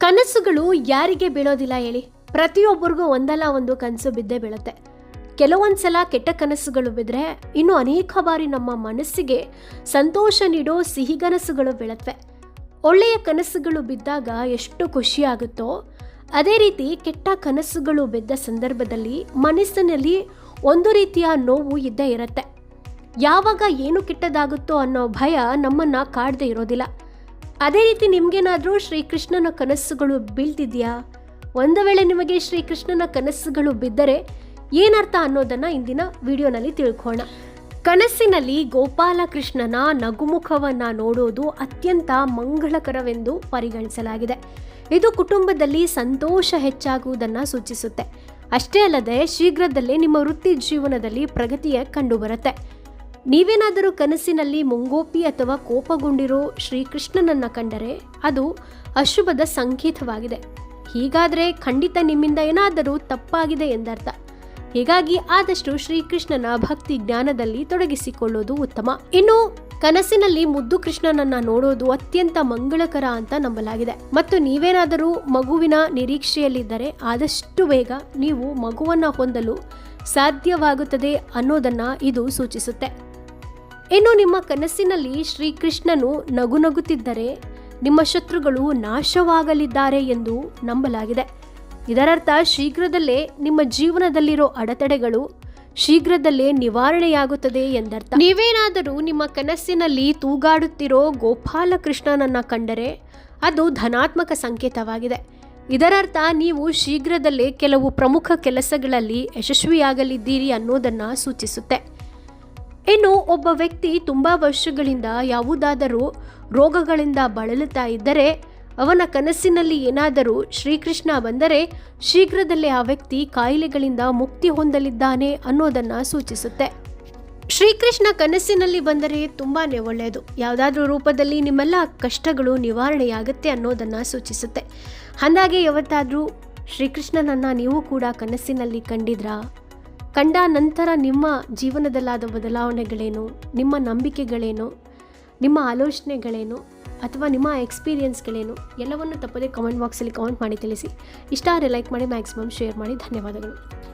ಕನಸುಗಳು ಯಾರಿಗೆ ಬೀಳೋದಿಲ್ಲ ಹೇಳಿ. ಪ್ರತಿಯೊಬ್ಬರಿಗೂ ಒಂದಲ್ಲ ಒಂದು ಕನಸು ಬಿದ್ದೇ ಬೀಳುತ್ತೆ. ಕೆಲವೊಂದ್ಸಲ ಕೆಟ್ಟ ಕನಸುಗಳು ಬಿದ್ದರೆ ಇನ್ನು ಅನೇಕ ಬಾರಿ ನಮ್ಮ ಮನಸ್ಸಿಗೆ ಸಂತೋಷ ನೀಡೋ ಸಿಹಿ ಕನಸುಗಳು ಬೀಳತ್ವೆ. ಒಳ್ಳೆಯ ಕನಸುಗಳು ಬಿದ್ದಾಗ ಎಷ್ಟು ಖುಷಿಯಾಗುತ್ತೋ ಅದೇ ರೀತಿ ಕೆಟ್ಟ ಕನಸುಗಳು ಬಿದ್ದ ಸಂದರ್ಭದಲ್ಲಿ ಮನಸ್ಸಿನಲ್ಲಿ ಒಂದು ರೀತಿಯ ನೋವು ಇದ್ದೇ ಇರುತ್ತೆ. ಯಾವಾಗ ಏನು ಕೆಟ್ಟದಾಗುತ್ತೋ ಅನ್ನೋ ಭಯ ನಮ್ಮನ್ನು ಕಾಡದೆ ಇರೋದಿಲ್ಲ. ಅದೇ ರೀತಿ ನಿಮಗೇನಾದರೂ ಶ್ರೀಕೃಷ್ಣನ ಕನಸುಗಳು ಬೀಳ್ತಿದೆಯಾ? ಒಂದು ವೇಳೆ ನಿಮಗೆ ಶ್ರೀಕೃಷ್ಣನ ಕನಸುಗಳು ಬಿದ್ದರೆ ಏನರ್ಥ ಅನ್ನೋದನ್ನು ಇಂದಿನ ವಿಡಿಯೋನಲ್ಲಿ ತಿಳ್ಕೋಣ ಕನಸಿನಲ್ಲಿ ಗೋಪಾಲಕೃಷ್ಣನ ನಗುಮುಖವನ್ನು ನೋಡೋದು ಅತ್ಯಂತ ಮಂಗಳಕರವೆಂದು ಪರಿಗಣಿಸಲಾಗಿದೆ. ಇದು ಕುಟುಂಬದಲ್ಲಿ ಸಂತೋಷ ಹೆಚ್ಚಾಗುವುದನ್ನು ಸೂಚಿಸುತ್ತೆ. ಅಷ್ಟೇ ಅಲ್ಲದೆ ಶೀಘ್ರದಲ್ಲೇ ನಿಮ್ಮ ವೃತ್ತಿ ಜೀವನದಲ್ಲಿ ಪ್ರಗತಿಯ ಕಂಡುಬರುತ್ತೆ. ನೀವೇನಾದರೂ ಕನಸಿನಲ್ಲಿ ಮುಂಗೋಪಿ ಅಥವಾ ಕೋಪಗೊಂಡಿರೋ ಶ್ರೀಕೃಷ್ಣನನ್ನ ಕಂಡರೆ ಅದು ಅಶುಭದ ಸಂಕೇತವಾಗಿದೆ. ಹೀಗಾದರೆ ಖಂಡಿತ ನಿಮ್ಮಿಂದ ಏನಾದರೂ ತಪ್ಪಾಗಿದೆ ಎಂದರ್ಥ. ಹೀಗಾಗಿ ಆದಷ್ಟು ಶ್ರೀಕೃಷ್ಣನ ಭಕ್ತಿ ಜ್ಞಾನದಲ್ಲಿ ತೊಡಗಿಸಿಕೊಳ್ಳೋದು ಉತ್ತಮ. ಇನ್ನು ಕನಸಿನಲ್ಲಿ ಮುದ್ದು ಕೃಷ್ಣನನ್ನ ನೋಡೋದು ಅತ್ಯಂತ ಮಂಗಳಕರ ಅಂತ ನಂಬಲಾಗಿದೆ. ಮತ್ತು ನೀವೇನಾದರೂ ಮಗುವಿನ ನಿರೀಕ್ಷೆಯಲ್ಲಿದ್ದರೆ ಆದಷ್ಟು ಬೇಗ ನೀವು ಮಗುವನ್ನ ಹೊಂದಲು ಸಾಧ್ಯವಾಗುತ್ತದೆ ಅನ್ನೋದನ್ನ ಇದು ಸೂಚಿಸುತ್ತೆ. ಇನ್ನು ನಿಮ್ಮ ಕನಸಿನಲ್ಲಿ ಶ್ರೀಕೃಷ್ಣನು ನಗು ನಗುತ್ತಿದ್ದರೆ ನಿಮ್ಮ ಶತ್ರುಗಳು ನಾಶವಾಗಲಿದ್ದಾರೆ ಎಂದು ನಂಬಲಾಗಿದೆ. ಇದರರ್ಥ ಶೀಘ್ರದಲ್ಲೇ ನಿಮ್ಮ ಜೀವನದಲ್ಲಿರೋ ಅಡೆತಡೆಗಳು ಶೀಘ್ರದಲ್ಲೇ ನಿವಾರಣೆಯಾಗುತ್ತದೆ ಎಂದರ್ಥ. ನೀವೇನಾದರೂ ನಿಮ್ಮ ಕನಸಿನಲ್ಲಿ ತೂಗಾಡುತ್ತಿರೋ ಗೋಪಾಲಕೃಷ್ಣನನ್ನ ಕಂಡರೆ ಅದು ಧನಾತ್ಮಕ ಸಂಕೇತವಾಗಿದೆ. ಇದರರ್ಥ ನೀವು ಶೀಘ್ರದಲ್ಲೇ ಕೆಲವು ಪ್ರಮುಖ ಕೆಲಸಗಳಲ್ಲಿ ಯಶಸ್ವಿಯಾಗಲಿದ್ದೀರಿ ಅನ್ನೋದನ್ನು ಸೂಚಿಸುತ್ತೆ. ಒಬ್ಬ ವ್ಯಕ್ತಿ ತುಂಬ ವರ್ಷಗಳಿಂದ ಯಾವುದಾದರೂ ರೋಗಗಳಿಂದ ಬಳಲುತ್ತಾ ಇದ್ದರೆ, ಅವನ ಕನಸಿನಲ್ಲಿ ಏನಾದರೂ ಶ್ರೀಕೃಷ್ಣ ಬಂದರೆ ಶೀಘ್ರದಲ್ಲೇ ಆ ವ್ಯಕ್ತಿ ಕಾಯಿಲೆಗಳಿಂದ ಮುಕ್ತಿ ಹೊಂದಲಿದ್ದಾನೆ ಅನ್ನೋದನ್ನು ಸೂಚಿಸುತ್ತೆ. ಶ್ರೀಕೃಷ್ಣ ಕನಸಿನಲ್ಲಿ ಬಂದರೆ ತುಂಬಾ ಒಳ್ಳೆಯದು. ಯಾವುದಾದ್ರೂ ರೂಪದಲ್ಲಿ ನಿಮ್ಮೆಲ್ಲ ಕಷ್ಟಗಳು ನಿವಾರಣೆಯಾಗುತ್ತೆ ಅನ್ನೋದನ್ನು ಸೂಚಿಸುತ್ತೆ. ಅಂದಾಗೆ ಯಾವತ್ತಾದರೂ ಶ್ರೀಕೃಷ್ಣನನ್ನು ನೀವು ಕೂಡ ಕನಸಿನಲ್ಲಿ ಕಂಡಿದ್ರಾ? ಕಂಡ ನಂತರ ನಿಮ್ಮ ಜೀವನದಲ್ಲಾದ ಬದಲಾವಣೆಗಳೇನು? ನಿಮ್ಮ ನಂಬಿಕೆಗಳೇನು? ನಿಮ್ಮ ಆಲೋಚನೆಗಳೇನು? ಅಥವಾ ನಿಮ್ಮ ಎಕ್ಸ್ಪೀರಿಯನ್ಸ್ಗಳೇನು? ಎಲ್ಲವನ್ನು ತಪ್ಪದೆ ಕಮೆಂಟ್ ಬಾಕ್ಸಲ್ಲಿ ಕಮೆಂಟ್ ಮಾಡಿ ತಿಳಿಸಿ. ಇಷ್ಟ ಆದರೆ ಲೈಕ್ ಮಾಡಿ, ಮ್ಯಾಕ್ಸಿಮಮ್ ಶೇರ್ ಮಾಡಿ. ಧನ್ಯವಾದಗಳು.